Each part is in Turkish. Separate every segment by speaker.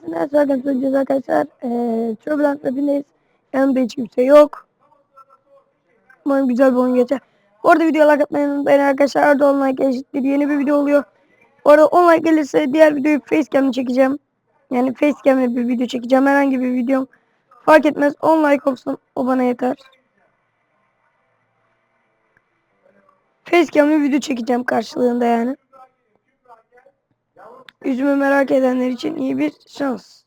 Speaker 1: Sizler zaten söyleyeceğiz arkadaşlar. Ee, Turbulent Map'indeyiz. Yanımda hiç kimse yok. Umarım güzel bir oyun geçer. Bu arada videoya like atmayı unutmayın arkadaşlar. Arada 10 like eşittir yeni bir video oluyor. Bu arada 10 like gelirse diğer videoyu facecam'le çekeceğim. Yani facecam'le bir video çekeceğim. Herhangi bir videom. Fark etmez 10 like olsun. O bana yeter. Facecam'le video çekeceğim karşılığında yani. Yüzümü merak edenler için iyi bir şans.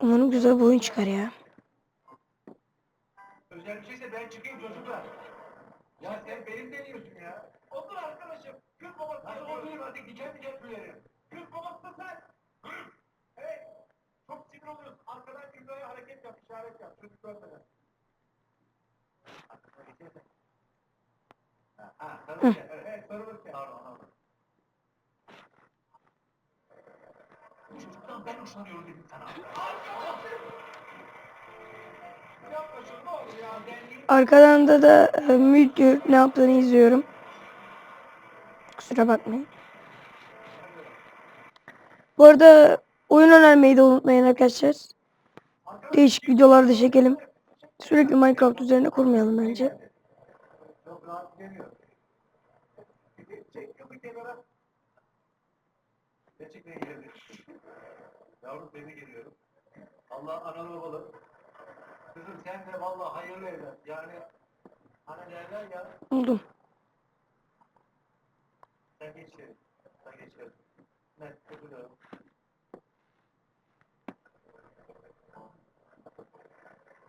Speaker 1: Umarım güzel bir oyun çıkar ya.
Speaker 2: Özel ben çıkayım çocuklar. Ya sen benim deniyorsun ya. Otur arkadaşım. Kız babası. Oturayım artık diken diken tüyerim. Kız babası sen. Evet. Çok sinir oluyorsun. Arkadan Kübra'ya hareket yap, işaret yap. Çocuk görmeden. Ha, ha, sarılırken. Evet, evet, sarılırken. Pardon, pardon. Çocuktan
Speaker 1: Arkadan da da e, müdür ne yaptığını izliyorum. Kusura bakmayın. Bu arada oyun önermeyi de unutmayın arkadaşlar. Değişik videolar da çekelim. Sürekli Minecraft üzerine kurmayalım bence.
Speaker 2: Çok rahat kenara. Gerçekten girebilir. Yavrum tebrik ediyorum. Allah analı babalı. Kızım sen de vallahi hayırlı evlat. Yani hani derler ya
Speaker 1: Buldum.
Speaker 2: sen geç içeri. Sen geç içeri. Ne? Kızım.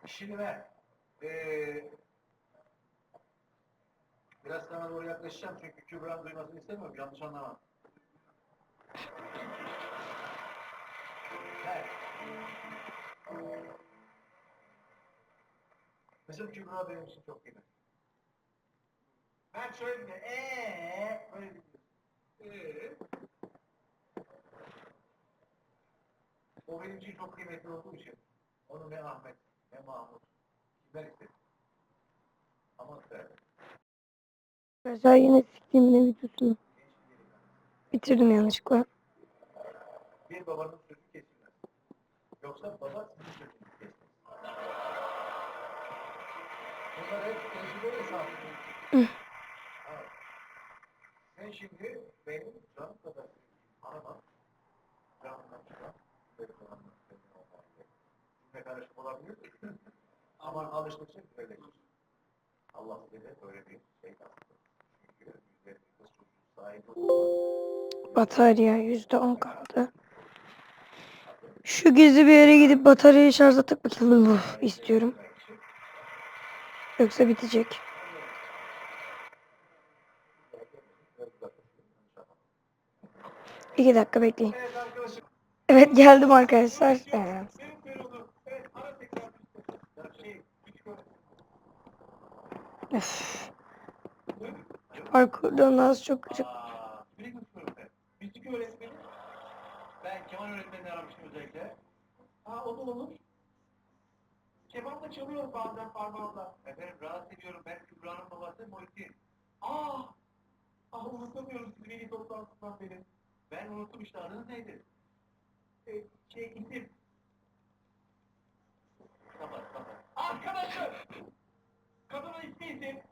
Speaker 2: Şimdi ver. Ee, biraz sana doğru yaklaşacağım çünkü Kübra'nın duymasını istemiyorum. Yanlış anlama. Ver. Mesela Kübra benim için çok kıymetli. Ben şöyle bir eee böyle bir eee O benim için çok kıymetli olduğu için onu ne Ahmet ne Mahmut kimler istedi. Ama isterdim.
Speaker 1: Arkadaşlar yine siktiğimin videosunu bitirdim yanlışlıkla.
Speaker 2: Bir babanın sözü kesilmez. Yoksa baba sizin sözünüzü kesmez. Bunlar hep tecrübe. Evet. Sen şimdi benim canım kadar araba canımdan çıkan böyle kullanmak istediğin olmalı. Cümle karışık olabilir. Ama alıştıkça böyledir. Allah size böyle bir şey yaptı.
Speaker 1: Batarya %10 kaldı. Şu gizli bir yere gidip bataryayı şarja takmak istiyorum. Yoksa bitecek. İki dakika bekleyin.
Speaker 2: Evet
Speaker 1: geldim arkadaşlar. Ee,
Speaker 2: Benim periyodum. Evet ara tekrar. Şey, küçük öğretmen.
Speaker 1: öf. Parkurdan az çok gıcık.
Speaker 2: Aa, bir müzik öğretmeni. Müzik öğretmeni. Ben keman öğretmenini aramıştım özellikle. Ha o olur. Keman da çalıyor bazen parmağımla. Efendim rahatsız ediyorum. Ben Kübra'nın babası Muhittin. Aa! Ah unutamıyorum sizi veli toplantısından beri. Ben unuttum işte adınız neydi? Ee, şey isim. Kapat kapat. Arkadaşım! Kadının ismi isim.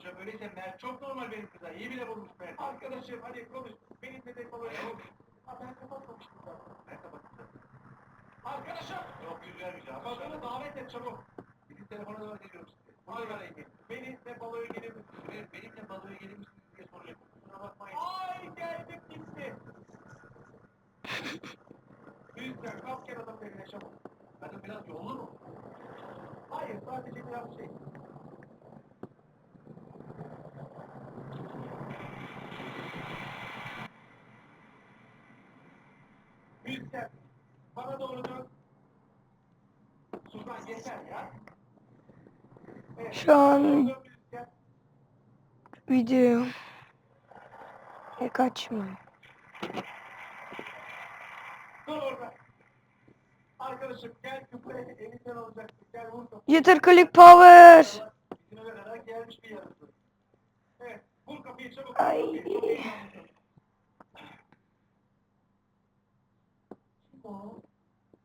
Speaker 2: Hocam öyleyse Mert çok normal benim kıza. İyi bile bulmuş Mert. Arkadaşım hadi konuş. Benim de babayı konuş. Ha ben kapatmamıştım zaten. Ben kapattım. Arkadaşım! Yok yüz vermeyeceğim. Kadını davet et çabuk. Bizim telefona davet ediyorum sizi. Burada arayın beni. Benimle baloya gelir misiniz? Benimle baloya gelir misiniz diye soracak. Kusura bakmayın. Ay geldim gitti. Lütfen kalk kenara benimle çabuk. Kadın biraz yollu mu? Hayır sadece biraz şey. Lütfen bana doğru dön. Suzan yeter ya. Evet,
Speaker 1: Şu an video e, kaçmıyor.
Speaker 2: Dur orada. Arkadaşım gel küpeye elinden alacaksın. Gel vur kapıyı.
Speaker 1: Yeter click power.
Speaker 2: Gelmiş bir yarısı. Evet. Vur kapıyı çabuk.
Speaker 1: Ay.
Speaker 2: Çok heyecanlısın.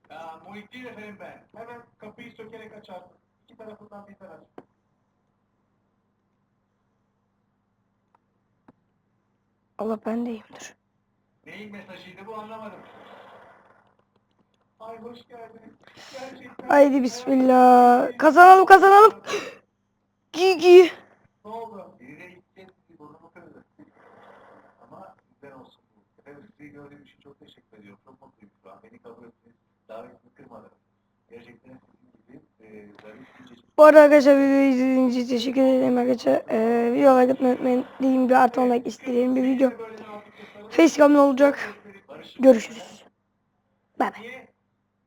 Speaker 2: Ya Muhittin efendim ben. Hemen kapıyı sökerek açarsın. İki tarafından bir taraf.
Speaker 1: Allah bendeyimdir.
Speaker 2: Neyin mesajıydı bu anlamadım. Ay hoş geldin. Gerçekten.
Speaker 1: Haydi bismillah. Kazanalım kazanalım. Gigi.
Speaker 2: Ne oldu? Birine gideceğiz sizi burnumu kırdı. Ama güzel olsun. Efendim sizi gördüğüm için çok teşekkür ediyorum. Çok. Beni kabul ettiniz. Davetimi kırmadınız. Gerçekten sizin gibi e, zarif bir çeşit
Speaker 1: Bu arada arkadaşlar videoyu izlediğiniz için teşekkür ederim arkadaşlar. Ee, video like atmayı unutmayın. Dediğim gibi artı 10 like istediğim bir video. Facecam'da olacak. Görüşürüz. Bay bay.